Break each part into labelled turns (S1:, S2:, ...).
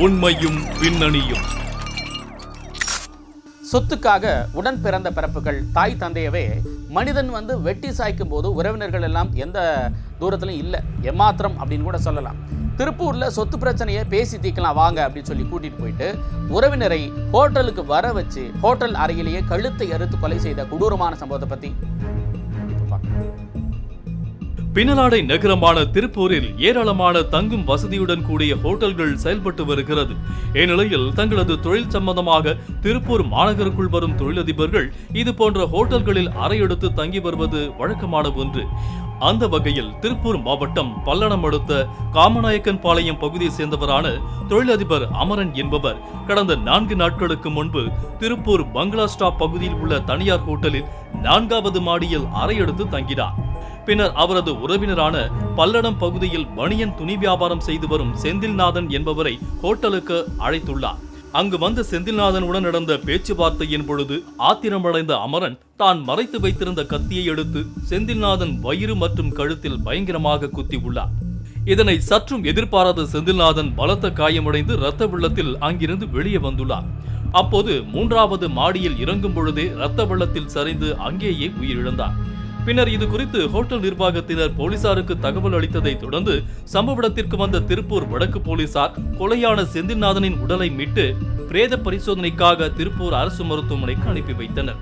S1: உண்மையும் பின்னணியும்.
S2: சொத்துக்காக உடன் பிறந்த பிறப்புகள் தாய் தந்தையவே மனிதன் வந்து வெட்டி சாய்க்கும் போது உறவினர்கள் எல்லாம் எந்த தூரத்திலும் இல்லை எமாத்திரம் அப்படின்னு கூட சொல்லலாம். திருப்பூரில் சொத்து பிரச்சனையை பேசி தீக்கலாம் வாங்க அப்படின்னு சொல்லி கூட்டிகிட்டு போயிட்டு உறவினரை ஹோட்டலுக்கு வர வச்சு ஹோட்டல் அறையிலேயே கழுத்தை அறுத்து கொலை செய்த கொடூரமான சம்பவத்தை பற்றி
S1: பின்னலாடை நகரமான திருப்பூரில் ஏராளமான தங்கும் வசதியுடன் கூடிய ஹோட்டல்கள் செயல்பட்டு வருகிறது. இந்நிலையில் தங்களது தொழில் சம்பந்தமாக திருப்பூர் மாநகருக்குள் வரும் தொழிலதிபர்கள் இது போன்ற ஹோட்டல்களில் அறையெடுத்து தங்கி வருவது வழக்கமான ஒன்று. அந்த வகையில் திருப்பூர் மாவட்டம் பல்லடம் அடுத்த காமநாயக்கன் பாளையம் பகுதியை சேர்ந்தவரான தொழிலதிபர் அமரன் என்பவர் கடந்த நான்கு நாட்களுக்கு முன்பு திருப்பூர் பங்களா ஸ்டாப் பகுதியில் உள்ள தனியார் ஹோட்டலில் நான்காவது மாடியில் அறையெடுத்து தங்கினார். பின்னர் அவரது உறவினரான பல்லடம் பகுதியில் பனியன் துணி வியாபாரம் செய்து வரும் செந்தில்நாதன் என்பவரை ஹோட்டலுக்கு அழைத்துள்ளார். அங்கு வந்த செந்தில்நாதனுடன் நடந்த பேச்சுவார்த்தையின் பொழுது ஆத்திரமடைந்த அமரன் தான் மறைத்து வைத்திருந்த கத்தியை எடுத்து செந்தில்நாதன் வயிறு மற்றும் கழுத்தில் பயங்கரமாக குத்தி உள்ளார் இதனை சற்றும் எதிர்பாராத செந்தில்நாதன் பலத்த காயமடைந்து இரத்த வெள்ளத்தில் அங்கிருந்து வெளியே வந்துள்ளார். அப்போது மூன்றாவது மாடியில் இறங்கும் பொழுதே இரத்த வெள்ளத்தில் சரிந்து அங்கேயே உயிரிழந்தார். பின்னர் இது குறித்து ஹோட்டல் நிர்வாகத்தினர் போலீசாருக்கு தகவல் அளித்ததை தொடர்ந்து சம்பவ இடத்திற்கு வந்த திருப்பூர் வடக்கு போலீசார் கொலையான செந்தில்நாதனின் உடலை மீட்டு பிரேத பரிசோதனைக்காக திருப்பூர் அரசு மருத்துவமனைக்கு அனுப்பி வைத்தனர்.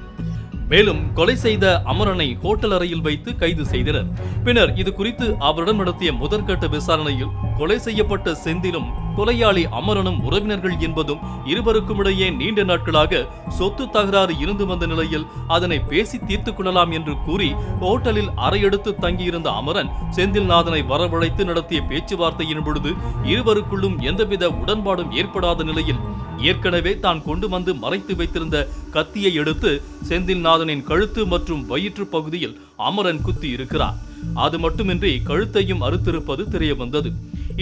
S1: மேலும் கொலை செய்த அமரனை ஹோட்டல் அறையில் வைத்து கைது செய்தனர். பின்னர் இது குறித்து அவரிடம் நடத்திய முதற்கட்ட விசாரணையில் கொலை செய்யப்பட்ட செந்திலும் கொலையாளி அமரனும் உறவினர்கள் என்பதும் இருவருக்கும் இடையே நீண்ட நாட்களாக சொத்து தகராறு இருந்து வந்த நிலையில் அதனை பேசி தீர்த்துக் கொள்ளலாம் என்று கூறி ஹோட்டலில் அறையெடுத்து தங்கியிருந்த அமரன் செந்தில்நாதனை வரவழைத்து நடத்திய பேச்சுவார்த்தையின் பொழுது இருவருக்குள்ளும் எந்தவித உடன்பாடும் ஏற்படாத நிலையில் ஏற்கனவே தான் கொண்டு வந்து மறைத்து வைத்திருந்த கத்தியை எடுத்து செந்தில்நாதனின் கழுத்து மற்றும் வயிற்று பகுதியில் அமரன் குத்தி இருக்கிறார். அது மட்டுமின்றி கழுத்தையும் அறுத்திருப்பது தெரிய வந்தது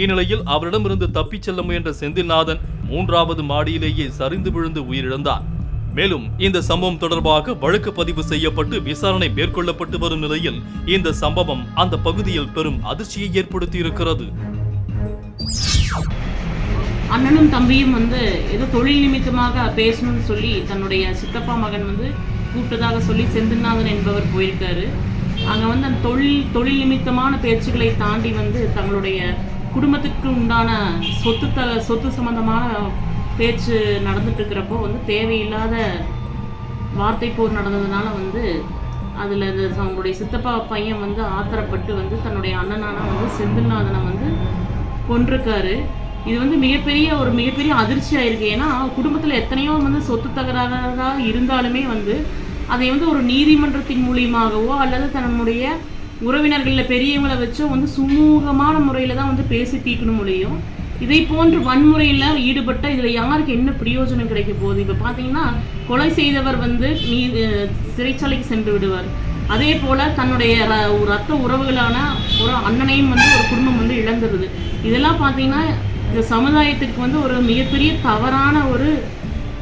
S1: இந்நிலையில் அவரிடமிருந்து தப்பிச் செல்ல முயன்ற செந்தில்நாதன் மூன்றாவது மாடியிலேயே சரிந்து விழுந்து உயிரிழந்தார். மேலும் இந்த சம்பவம் தொடர்பாக வழக்கு பதிவு செய்யப்பட்டு விசாரணை மேற்கொள்ளப்பட்டு வரும் நிலையில் இந்த சம்பவம் அந்த பகுதியில் பெரும் அதிர்ச்சியை ஏற்படுத்தியிருக்கிறது.
S3: அண்ணனும் தம்பியும் வந்து ஏதோ தொழில் நிமித்தமாக பேசணும்னு சொல்லி தன்னுடைய சித்தப்பா மகன் வந்து கூப்பிட்டதாக சொல்லி செந்தில்நாதன் என்பவர் போயிருக்காரு. அங்கே வந்து அந்த தொழில் தொழில் நிமித்தமான பேச்சுக்களை தாண்டி வந்து தங்களுடைய குடும்பத்துக்கு உண்டான சொத்து த சொத்து சம்பந்தமான பேச்சு நடந்துட்டு இருக்கிறப்போ வந்து தேவையில்லாத வார்த்தை போர் நடந்ததுனால வந்து அதில் அவங்களுடைய சித்தப்பா பையன் வந்து ஆத்திரப்பட்டு வந்து தன்னுடைய அண்ணனான வந்து செந்தில்நாதனை வந்து கொன்றிருக்காரு. இது வந்து மிகப்பெரிய ஒரு மிகப்பெரிய அதிர்ச்சியாக இருக்குது ஏன்னா குடும்பத்தில் எத்தனையோ வந்து சொத்து தகராறாக இருந்தாலுமே வந்து அதை வந்து ஒரு நீதிமன்றத்தின் மூலியமாகவோ அல்லது தன்னுடைய உறவினர்களில் பெரியவங்களை வச்சோ வந்து சுமூகமான முறையில் தான் வந்து பேசி தீர்க்கணும் முடியும். இதை போன்று வன்முறையில் ஈடுபட்ட இதில் யாருக்கு என்ன பிரயோஜனம் கிடைக்க போகுது? இப்போ பார்த்தீங்கன்னா கொலை செய்தவர் வந்து நீ சிறைச்சாலைக்கு சென்று விடுவார். அதே போல் தன்னுடைய ர- ஒரு ரத்த உறவுகளான ஒரு அண்ணனையும் வந்து ஒரு குடும்பம் வந்து இழந்துருது. இதெல்லாம் பார்த்தீங்கன்னா இந்த சமுதாயத்துக்கு வந்து ஒரு மிகப்பெரிய தவறான ஒரு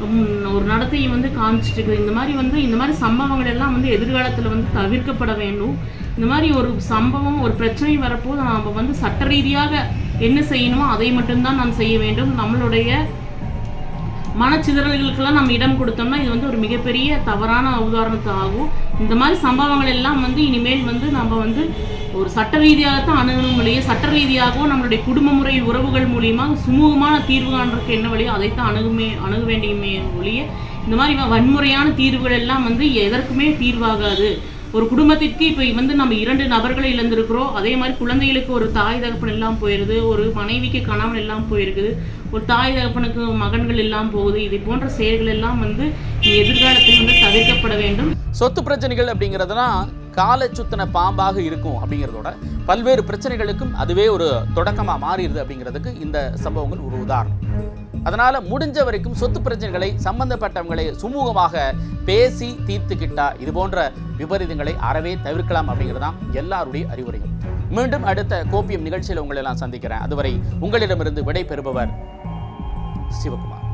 S3: உம், ஒரு நடத்தையை வந்து காமிச்சிட்டு இருக்குது இந்த மாதிரி வந்து இந்த மாதிரி சம்பவங்கள் எல்லாம் வந்து எதிர்காலத்தில் வந்து தவிர்க்கப்பட வேண்டும். இந்த மாதிரி ஒரு சம்பவம் ஒரு பிரச்சனை வரப்போது நாம் வந்து சட்ட ரீதியாக என்ன செய்யணுமோ அதை மட்டும்தான் நாம் செய்ய வேண்டும். நம்மளுடைய மனச்சிதறல்களுக்கெல்லாம் நம்ம இடம் கொடுத்தோம்னா இது வந்து ஒரு மிகப்பெரிய தவறான உதாரணத்தை ஆகும். இந்த மாதிரி சம்பவங்கள் எல்லாம் வந்து இனிமேல் வந்து நம்ம வந்து ஒரு சட்ட ரீதியாகத்தான் அணுகணும் வழியே சட்ட ரீதியாகவும் நம்மளுடைய குடும்ப முறை உறவுகள் மூலியமாக சுமூகமான தீர்வு காண்றதுக்கு என்ன வழியோ அதைத்தான் அணுகுமே அணுக வேண்டியமே ஒழிய இந்த மாதிரி வன்முறையான தீர்வுகள் எல்லாம் வந்து எதற்குமே தீர்வாகாது. ஒரு குடும்பத்திற்கு இப்போ வந்து நம்ம இரண்டு நபர்களை இழந்திருக்கிறோம். அதே மாதிரி குழந்தைகளுக்கு ஒரு தாய் தகப்பன் எல்லாம் போயிடுது ஒரு மனைவிக்கு கணவன் எல்லாம் போயிருக்குது ஒரு தாய் தகப்பனுக்கு மகன்கள் எல்லாம் போகுது. இது போன்ற செயல்கள் எல்லாம் வந்து எதிர்காலத்தில் வந்து தவிர்க்கப்பட வேண்டும்.
S2: சொத்து பிரச்சனைகள் அப்படிங்கிறதுனா காலை பாம்பாக இருக்கும் அப்படிங்கிறதோட பல்வேறு பிரச்சனைகளுக்கும் அதுவே ஒரு தொடக்கமாக மாறிடுது அப்படிங்கிறதுக்கு இந்த சம்பவங்கள் ஒரு உதாரணம். அதனால் முடிஞ்ச வரைக்கும் சொத்து பிரச்சனைகளை சம்பந்தப்பட்டவங்களை சுமூகமாக பேசி தீர்த்துக்கிட்டா இது போன்ற விபரீதங்களை அறவே தவிர்க்கலாம் அப்படிங்கிறது தான் எல்லாருடைய அறிவுரையும். மீண்டும் அடுத்த கோப்பியம் நிகழ்ச்சியில் உங்களை எல்லாம் சந்திக்கிறேன். அதுவரை உங்களிடமிருந்து விடை பெறுபவர் சிவகுமார்.